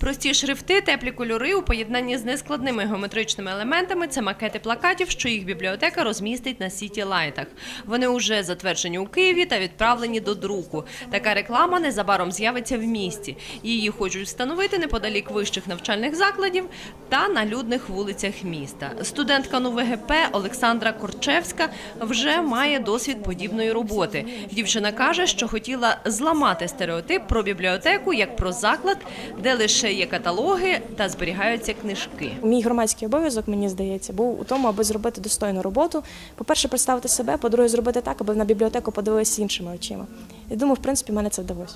Прості шрифти, теплі кольори у поєднанні з нескладними геометричними елементами це макети плакатів, що їх бібліотека розмістить на сіті лайтах. Вони вже затверджені у Києві та відправлені до друку. Така реклама незабаром з'явиться в місті. Її хочуть встановити неподалік вищих навчальних закладів та на людних вулицях міста. Студентка НУВГП Олександра Корчевська вже має досвід подібної роботи. Дівчина каже, що хотіла зламати стереотип про бібліотеку як про заклад, де лише є каталоги та зберігаються книжки. Мій громадський обов'язок, мені здається, був у тому, аби зробити достойну роботу. По-перше, представити себе, по-друге, зробити так, аби на бібліотеку подивилися іншими очима. І думаю, в принципі, мене це вдалося.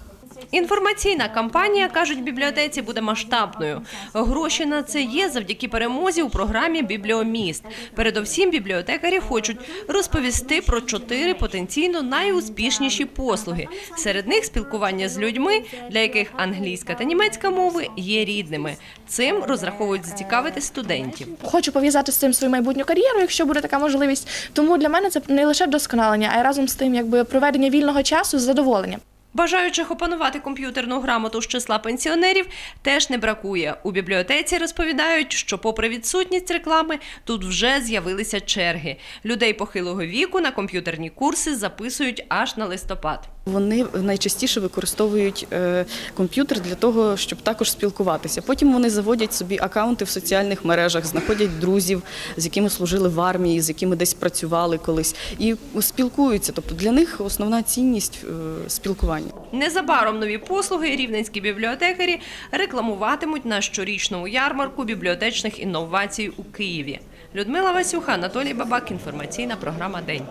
Інформаційна кампанія, кажуть, бібліотеці буде масштабною. Гроші на це є завдяки перемозі у програмі Бібліоміст. Передовсім бібліотекарі хочуть розповісти про чотири потенційно найуспішніші послуги. Серед них спілкування з людьми, для яких англійська та німецька мови є рідними. Цим розраховують зацікавити студентів. Хочу пов'язати з цим свою майбутню кар'єру, якщо буде така можливість. Тому для мене це не лише вдосконалення, а й разом з тим, якби проведення вільного часу з задоволенням. Бажаючих опанувати комп'ютерну грамоту з числа пенсіонерів теж не бракує. У бібліотеці розповідають, що, попри відсутність реклами, тут вже з'явилися черги. Людей похилого віку на комп'ютерні курси записують аж на листопад. Вони найчастіше використовують е, комп'ютер для того, щоб також спілкуватися. Потім вони заводять собі акаунти в соціальних мережах, знаходять друзів, з якими служили в армії, з якими десь працювали колись, і спілкуються. Тобто для них основна цінність е, спілкування. Незабаром нові послуги рівненські бібліотекарі рекламуватимуть на щорічному ярмарку бібліотечних інновацій у Києві. Людмила Васюха, Анатолій Бабак. Інформаційна програма День.